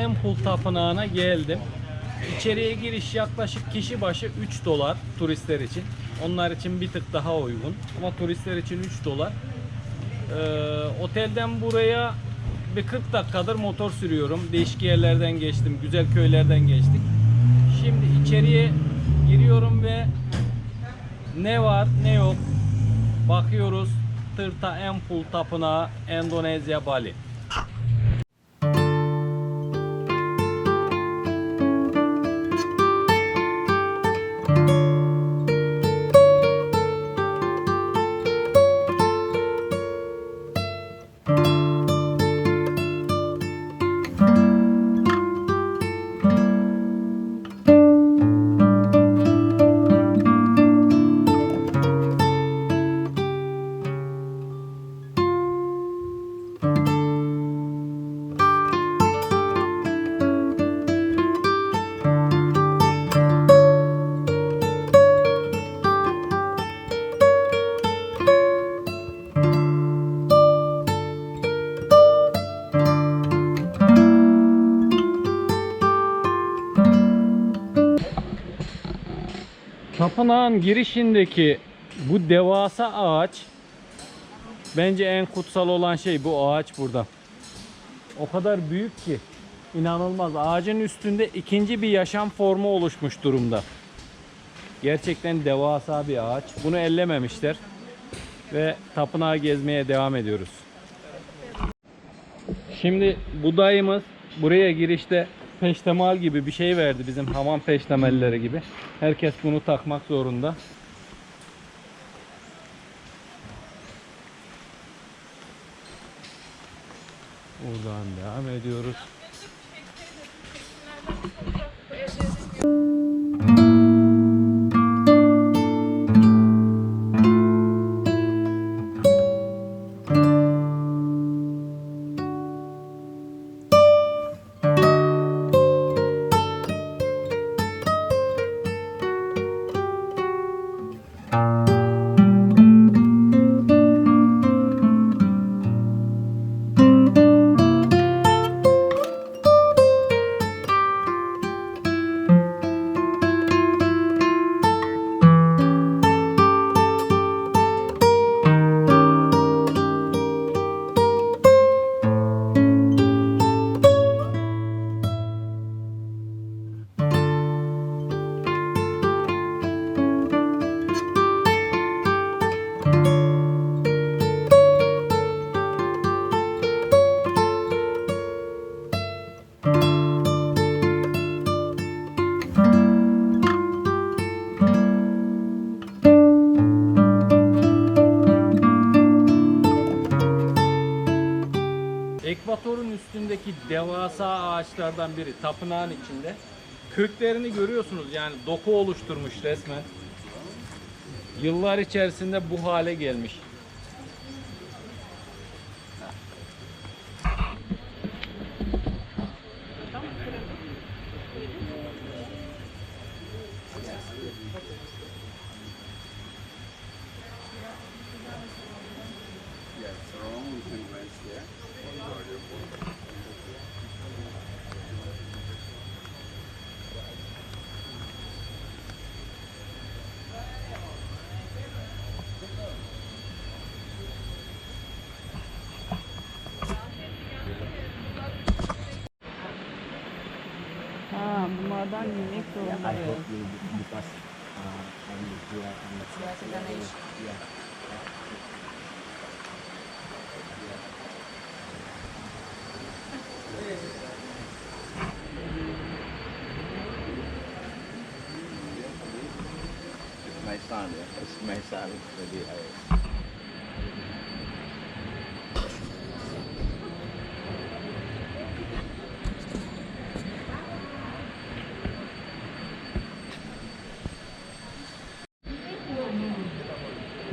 Empul Tapınağı'na geldim. İçeriye giriş yaklaşık kişi başı 3 dolar turistler için. Onlar için bir tık daha uygun. Ama turistler için 3 dolar. Ee, otelden buraya bir 40 dakikadır motor sürüyorum. Değişik yerlerden geçtim. Güzel köylerden geçtik. Şimdi içeriye giriyorum ve ne var ne yok bakıyoruz. Tırta Empul Tapınağı Endonezya Bali. Tapınağın girişindeki bu devasa ağaç bence en kutsal olan şey bu ağaç burada. O kadar büyük ki inanılmaz. Ağacın üstünde ikinci bir yaşam formu oluşmuş durumda. Gerçekten devasa bir ağaç. Bunu ellememişler ve tapınağı gezmeye devam ediyoruz. Şimdi bu dayımız buraya girişte peştemal gibi bir şey verdi bizim hamam peştemalleri gibi. Herkes bunu takmak zorunda. Buradan devam ediyoruz. Ağaçlardan biri tapınağın içinde. Köklerini görüyorsunuz yani doku oluşturmuş resmen. Yıllar içerisinde bu hale gelmiş. only from yeah, I hope you because uh, I'm here the nation. Yeah. My son, yeah. It's my son. Maybe I.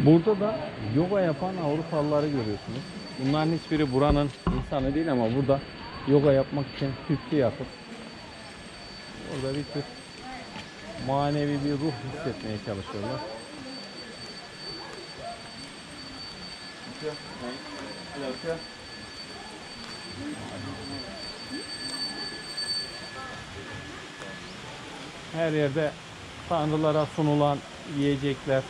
Burada da yoga yapan Avrupalıları görüyorsunuz. Bunların hiçbiri buranın insanı değil ama burada yoga yapmak için tütsü yakıp orada bir tür manevi bir ruh hissetmeye çalışıyorlar. Her yerde tanrılara sunulan yiyecekler.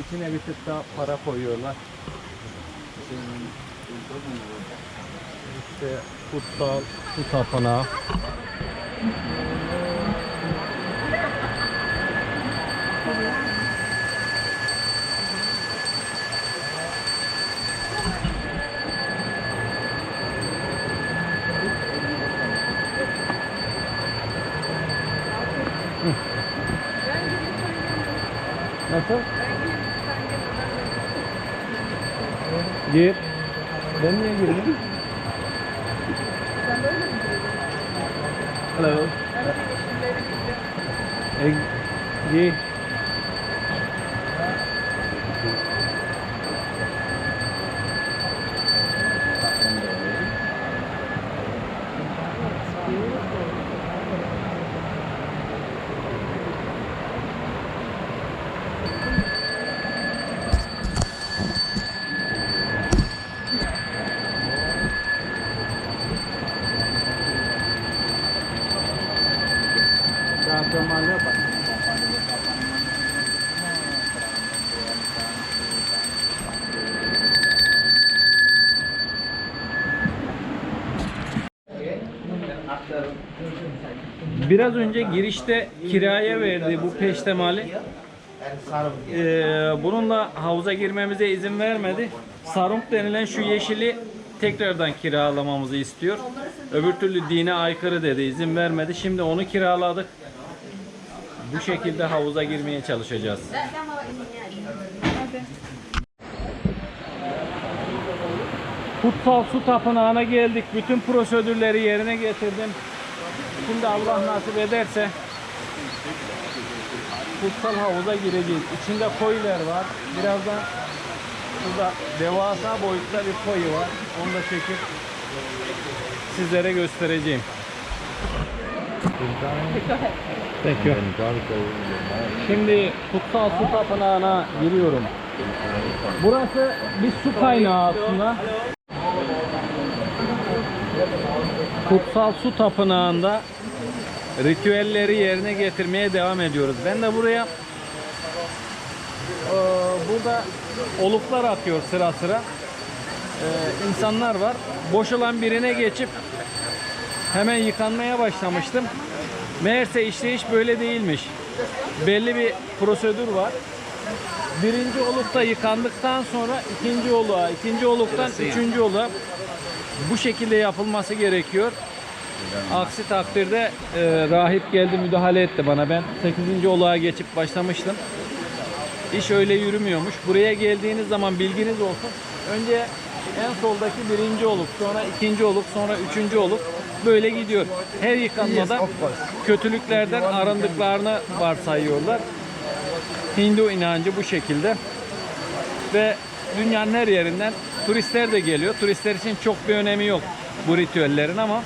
İçine bir tık daha para koyuyorlar. İşte kutsal su tapınağı. Nasıl? Dịp Đến với Dịp Hello. Ê, gì? Biraz önce girişte kiraya verdi bu peştemali. Ee, bununla havuza girmemize izin vermedi. Sarunk denilen şu yeşili tekrardan kiralamamızı istiyor. Öbür türlü dine aykırı dedi, izin vermedi. Şimdi onu kiraladık. Bu şekilde havuza girmeye çalışacağız. Kutsal su tapınağına geldik. Bütün prosedürleri yerine getirdim. Şimdi Allah nasip ederse kutsal havuza gireceğiz. İçinde koylar var. Birazdan burada devasa boyutta bir koyu var. Onu da çekip sizlere göstereceğim. Peki. Şimdi kutsal su tapınağına giriyorum. Burası bir su kaynağı aslında. Kutsal su tapınağında ritüelleri yerine getirmeye devam ediyoruz. Ben de buraya eee, burada oluklar atıyor sıra sıra. Eee, insanlar var. Boş olan birine geçip hemen yıkanmaya başlamıştım. Meğerse işleyiş böyle değilmiş. Belli bir prosedür var. Birinci olukta yıkandıktan sonra ikinci oluğa, ikinci oluktan üçüncü oluğa bu şekilde yapılması gerekiyor. Aksi takdirde e, rahip geldi müdahale etti bana. Ben 8. oluğa geçip başlamıştım. İş öyle yürümüyormuş. Buraya geldiğiniz zaman bilginiz olsun. Önce en soldaki birinci oluk, sonra ikinci oluk, sonra üçüncü oluk böyle gidiyor. Her yıkanmada kötülüklerden arındıklarını varsayıyorlar. Hindu inancı bu şekilde. Ve dünyanın her yerinden turistler de geliyor. Turistler için çok bir önemi yok bu ritüellerin ama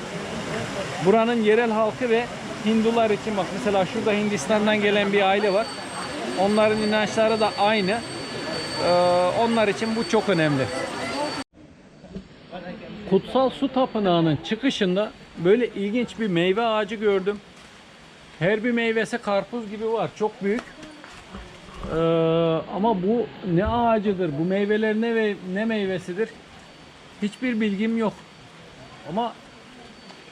buranın yerel halkı ve Hindular için bak mesela şurada Hindistan'dan gelen bir aile var. Onların inançları da aynı. Ee, onlar için bu çok önemli. Kutsal Su Tapınağı'nın çıkışında böyle ilginç bir meyve ağacı gördüm. Her bir meyvesi karpuz gibi var. Çok büyük. Ee, ama bu ne ağacıdır? Bu meyveler ne ve ne meyvesidir? Hiçbir bilgim yok. Ama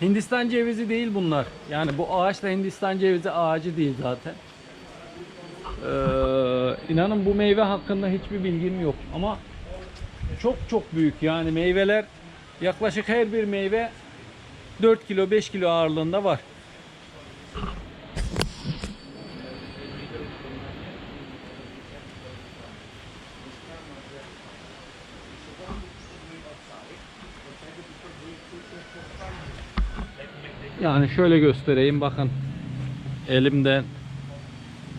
Hindistan cevizi değil bunlar. Yani bu ağaç da Hindistan cevizi ağacı değil zaten. Ee, inanın bu meyve hakkında hiçbir bilgim yok. Ama çok çok büyük. Yani meyveler yaklaşık her bir meyve 4 kilo 5 kilo ağırlığında var. Yani şöyle göstereyim bakın elimden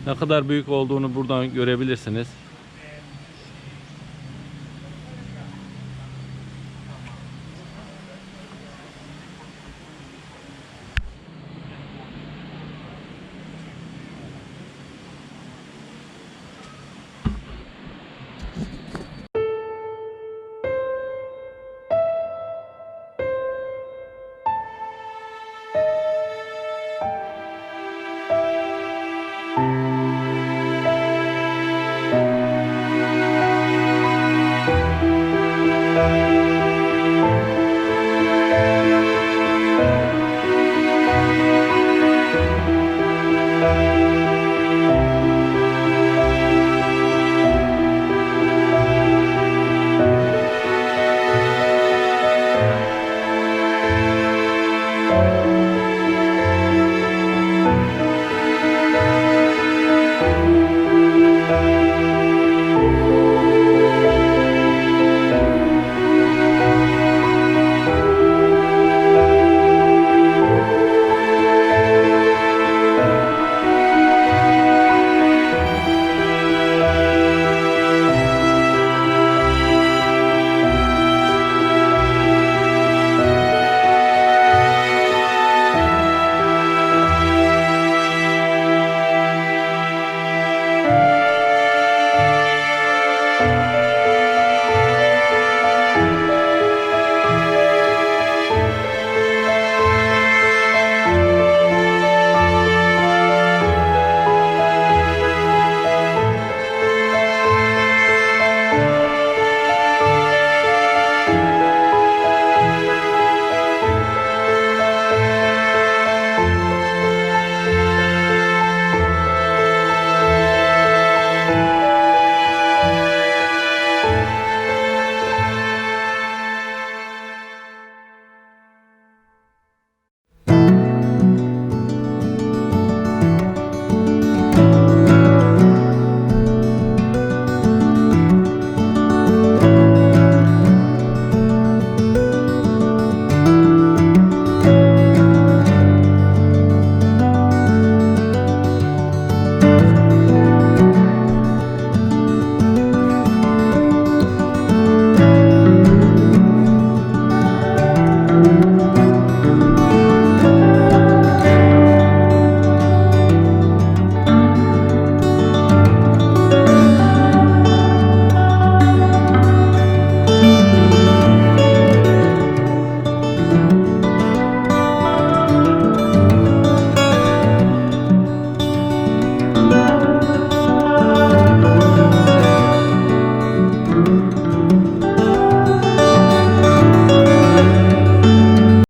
ne kadar büyük olduğunu buradan görebilirsiniz.